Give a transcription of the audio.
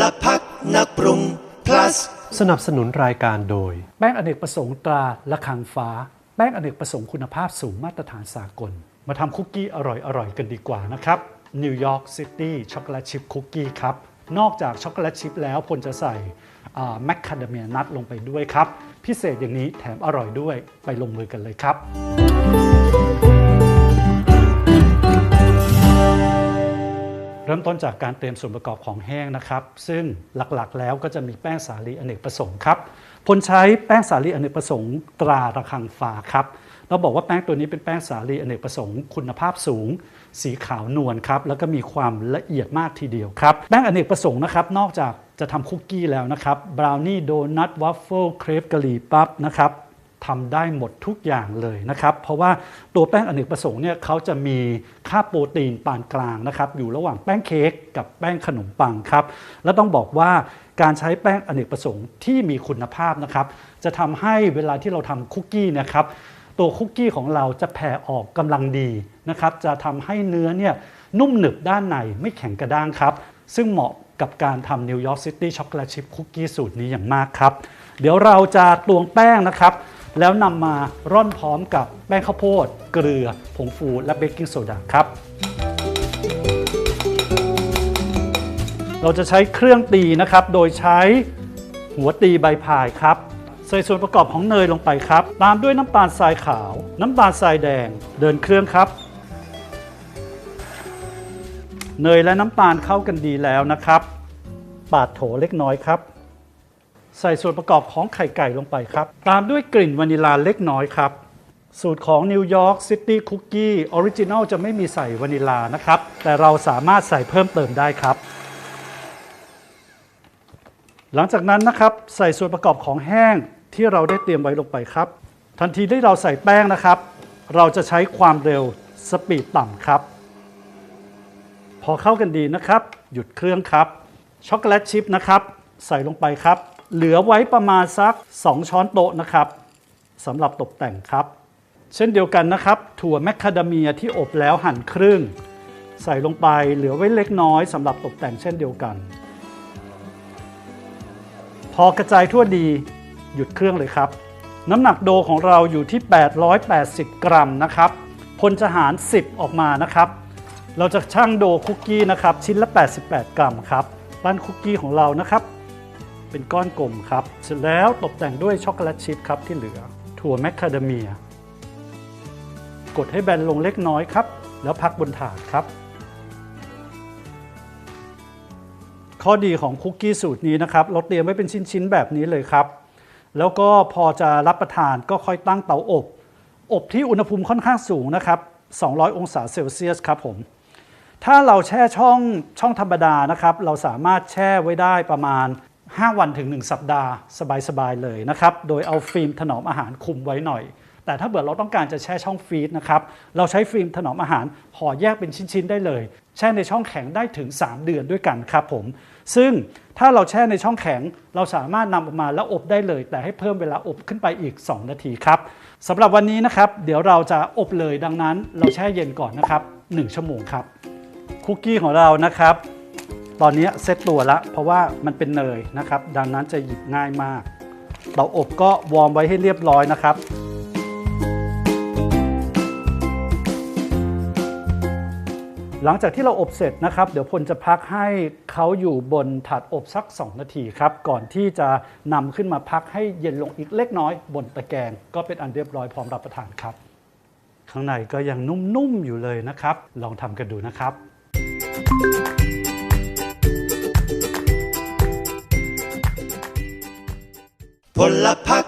ลพักนักปรุง plus สนับสนุนรายการโดย แป้งอเนกประสงค์ตราละคังฟ้า แป้งอเนกประสงค์คุณภาพสูงมาตรฐานสากล มาทำคุกกี้อร่อยๆกันดีกว่านะครับนิวยอร์กซิตี้ช็อกโกแลตชิพคุกกี้ครับ นอกจากช็อกโกแลตชิพแล้วพลจะใส่แมคคาเดเมียนัทลงไปด้วยครับ พิเศษอย่างนี้แถมอร่อยด้วยไปลงมือกันเลยครับ เริ่มต้นจากการเตรียมส่วนประกอบของแห้งนะครับ ซึ่งหลักๆแล้วก็จะมีแป้งสาลีอเนกประสงค์ครับพลใช้แป้งสาลีอเนกประสงค์ตราระคังฟ้าครับเราบอกว่าแป้งตัวนี้เป็นแป้งสาลีอเนกประสงค์คุณภาพสูง สีขาวนวลครับแล้วก็มีความละเอียดมากทีเดียวครับแป้งอเนกประสงค์นะครับนอกจากจะทำคุกกี้แล้วนะครับบราวนี่โดนัทวัฟเฟิลเครปกะหรี่ปั๊บนะครับ ทำได้หมดทุกอย่างเลยนะครับ เพราะว่าตัวแป้งอเนกประสงค์เนี่ยเขาจะมีค่าโปรตีนปานกลางนะครับ อยู่ระหว่างแป้งเค้กกับแป้งขนมปังครับ และต้องบอกว่าการใช้แป้งอเนกประสงค์ที่มีคุณภาพนะครับ จะทำให้เวลาที่เราทำคุกกี้นะครับตัวคุกกี้ของเราจะแผ่ออกกำลังดีนะครับ จะทำให้เนื้อเนี่ยนุ่มหนึบด้านในไม่แข็งกระด้างครับ ซึ่งเหมาะกับการทำนิวยอร์กซิตี้ช็อกโกแลตชิพคุกกี้สูตรนี้อย่างมากครับ เดี๋ยวเราจะตวงแป้งนะครับ แล้วนำมาร่อนพร้อมกับแป้งข้าวโพด เกลือ ผงฟูและเบกกิ้งโซดาครับ เราจะใช้เครื่องตีนะครับ โดยใช้หัวตีใบพายครับ ใส่ส่วนประกอบของเนยลงไปครับ ตามด้วยน้ำตาลทรายขาว น้ำตาลทรายแดง เดินเครื่องครับเนยและน้ำตาลเข้ากันดีแล้วนะครับ ปาดโถเล็กน้อยครับ ใส่ส่วนประกอบของไข่ไก่ลงไปครับ ตามด้วยกลิ่นวานิลาเล็กน้อยครับ สูตรของนิวยอร์กซิตี้คุกกี้ออริจินัลจะไม่มีใส่วานิลานะครับ แต่เราสามารถใส่เพิ่มเติมได้ครับ หลังจากนั้นนะครับ ใส่ส่วนประกอบของแห้งที่เราได้เตรียมไว้ลงไปครับ ทันทีที่เราใส่แป้งนะครับ เราจะใช้ความเร็วสปีดต่ำครับ พอเข้ากันดีนะครับ หยุดเครื่องครับช็อกโกแลตชิพนะครับ ใส่ลงไปครับ เหลือไว้ประมาณสัก 2 ช้อนโต๊ะนะครับสำหรับตกแต่งครับ เช่นเดียวกันนะครับ ถั่วแมคคาเดเมียที่อบแล้วหั่นครึ่ง ใส่ลงไปเหลือไว้เล็กน้อยสำหรับตกแต่งเช่นเดียวกัน พอกระจายทั่วดีหยุดเครื่องเลยครับ น้ำหนักโดของเราอยู่ที่ 880 กรัมนะครับพลจะหาร 10 ออกมานะครับ เราจะชั่งโดคุกกี้นะครับชิ้นละ 88 กรัมครับปั้นคุกกี้ของเรานะครับ เป็นก้อนกลมครับ เสร็จแล้วตกแต่งด้วยช็อกโกแลตชิพครับที่เหลือ ถั่วแมคคาเดเมีย กดให้แบนลงเล็กน้อยครับ แล้วพักบนถาดครับ ข้อดีของคุกกี้สูตรนี้นะครับ เราเตรียมไว้เป็นชิ้นๆ แบบนี้เลยครับ แล้วก็พอจะรับประทานก็ค่อยตั้งเตาอบ อบที่อุณหภูมิค่อนข้างสูงนะครับ 200 องศาเซลเซียสครับผมถ้าเราแช่ช่องช่องธรรมดานะครับ เราสามารถแช่ไว้ได้ประมาณ 5 วันถึง 1 สัปดาห์สบายๆเลยนะครับ โดยเอาฟิล์มถนอมอาหารคุมไว้หน่อย แต่ถ้าเกิดเราต้องการจะแช่ช่องฟรีซนะครับ เราใช้ฟิล์มถนอมอาหารห่อแยกเป็นชิ้นๆได้เลย แช่ในช่องแข็งได้ถึง 3 เดือนด้วยกันครับผม ซึ่งถ้าเราแช่ในช่องแข็ง เราสามารถนำออกมาแล้วอบได้เลย แต่ให้เพิ่มเวลาอบขึ้นไปอีก 2 นาทีครับสำหรับวันนี้นะครับ เดี๋ยวเราจะอบเลยดังนั้น เราแช่เย็นก่อนนะครับ1ชั่วโมงครับคุกกี้ของเรานะครับ ตอนนี้เซตตัวแล้วเพราะว่ามันเป็นเนยนะครับ ดังนั้นจะหยิบง่ายมาก เตาอบก็วอร์มไว้ให้เรียบร้อยนะครับ หลังจากที่เราอบเสร็จนะครับ เดี๋ยวพลจะพักให้เขาอยู่บนถาดอบสัก 2 นาทีครับ ก่อนที่จะนำขึ้นมาพักให้เย็นลงอีกเล็กน้อย บนตะแกรงก็เป็นอันเรียบร้อยพร้อมรับประทานครับ ข้างในก็ยังนุ่มๆอยู่เลยนะครับ ลองทำกันดูนะครับ พลพักนักปรุง